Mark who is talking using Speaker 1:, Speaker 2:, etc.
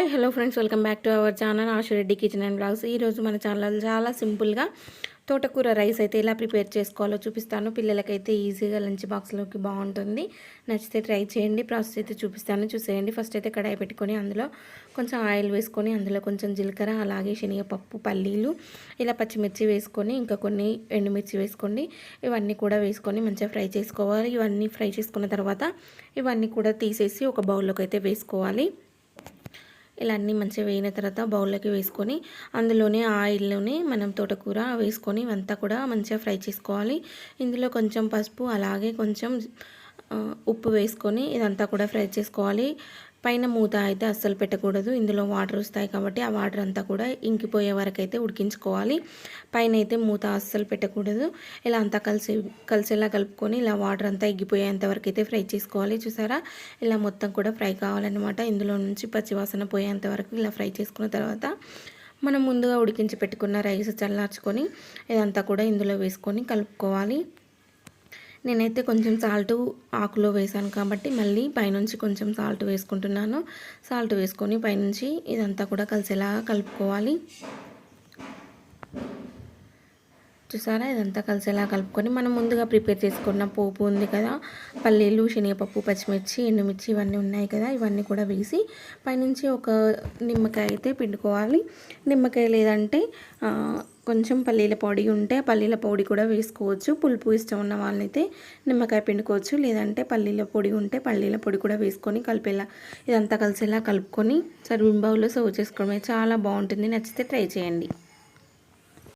Speaker 1: Hi hello friends welcome back to our channel Ashu Reddy kitchen and blogs. ఈరోజు మన channel చాలా సింపుల్గా తోటకూర రైస్ అయితే ఎలా ప్రిపేర్ చేసుకోవాలో చూపిస్తాను. పిల్లలకైతే ఈజీగా లంచ్ బాక్స్లోకి బాగుంటుంది. నచ్చితే ట్రై చేయండి ప్రాసెస్ అయితే చూపిస్తాను. చూసేయండి. ఫస్ట్ అయితే కడాయి పెట్టుకొని అందులో కొంచెం ఆయిల్ వేసుకొని అందులో కొంచెం జీలకర్ర అలాగే శనగపప్పు పల్లీలు ఇలా పచ్చిమిర్చి వేసుకొని ఇంకా కొన్ని ఎండుమిర్చి వేసుకోండి. ఇవన్నీ కూడా వేసుకొని మంచిగా ఫ్రై చేసుకోవాలి. ఇవన్నీ ఫ్రై చేసుకున్న తర్వాత ఇవన్నీ కూడా తీసేసి ఒక బౌల్లోకి అయితే వేసుకోవాలి. ఇలా అన్నీ మంచిగా వేయిన తర్వాత బౌల్లోకి వేసుకొని అందులోనే ఆయిల్లోనే మనం తోటకూర వేసుకొని ఇవంతా కూడా మంచిగా ఫ్రై చేసుకోవాలి. ఇందులో కొంచెం పసుపు అలాగే కొంచెం ఉప్పు వేసుకొని ఇదంతా కూడా ఫ్రై చేసుకోవాలి. పైన మూత అయితే అస్సలు పెట్టకూడదు. ఇందులో వాటర్ వస్తాయి కాబట్టి ఆ వాటర్ అంతా కూడా ఇంకిపోయే వరకు అయితే ఉడికించుకోవాలి. పైన అయితే మూత అస్సలు పెట్టకూడదు. ఇలా అంతా కలిసి కలిసేలా కలుపుకొని ఇలా వాటర్ అంతా ఎగ్గిపోయేంత వరకు అయితే ఫ్రై చేసుకోవాలి. చూసారా? ఇలా మొత్తం కూడా ఫ్రై కావాలన్నమాట. ఇందులో నుంచి పచ్చివాసన పోయేంత వరకు ఇలా ఫ్రై చేసుకున్న తర్వాత మనం ముందుగా ఉడికించి పెట్టుకున్న రైస్ చల్లార్చుకొని ఇదంతా కూడా ఇందులో వేసుకొని కలుపుకోవాలి. నేనైతే కొంచెం సాల్ట్ ఆకులో వేసాను కాబట్టి మళ్ళీ పైనుంచి కొంచెం సాల్ట్ వేసుకుంటున్నాను. సాల్ట్ వేసుకొని పైనుంచి ఇదంతా కూడా కలిసేలా కలుపుకోవాలి. చూసారా? ఇదంతా కలిసేలా కలుపుకొని మనం ముందుగా ప్రిపేర్ చేసుకున్న పోపు ఉంది కదా? పల్లీలు శనగపప్పు పచ్చిమిర్చి ఎండుమిర్చి ఇవన్నీ ఉన్నాయి కదా? ఇవన్నీ కూడా వేసి పైనుంచి ఒక నిమ్మకాయ అయితే పిండుకోవాలి. నిమ్మకాయ లేదంటే కొంచెం పల్లీల పొడి ఉంటే పల్లీల పొడి కూడా వేసుకోవచ్చు. పులుపు ఇష్టం ఉన్న వాళ్ళైతే నిమ్మకాయ పిండుకోవచ్చు. లేదంటే పల్లీల పొడి ఉంటే పల్లీల పొడి కూడా వేసుకొని కలిపేలా ఇదంతా కలిసేలా కలుపుకొని సర్వింగ్ బౌల్లో సర్వ్ చేసుకోవడమే చాలా బాగుంటుంది. నచ్చితే ట్రై చేయండి.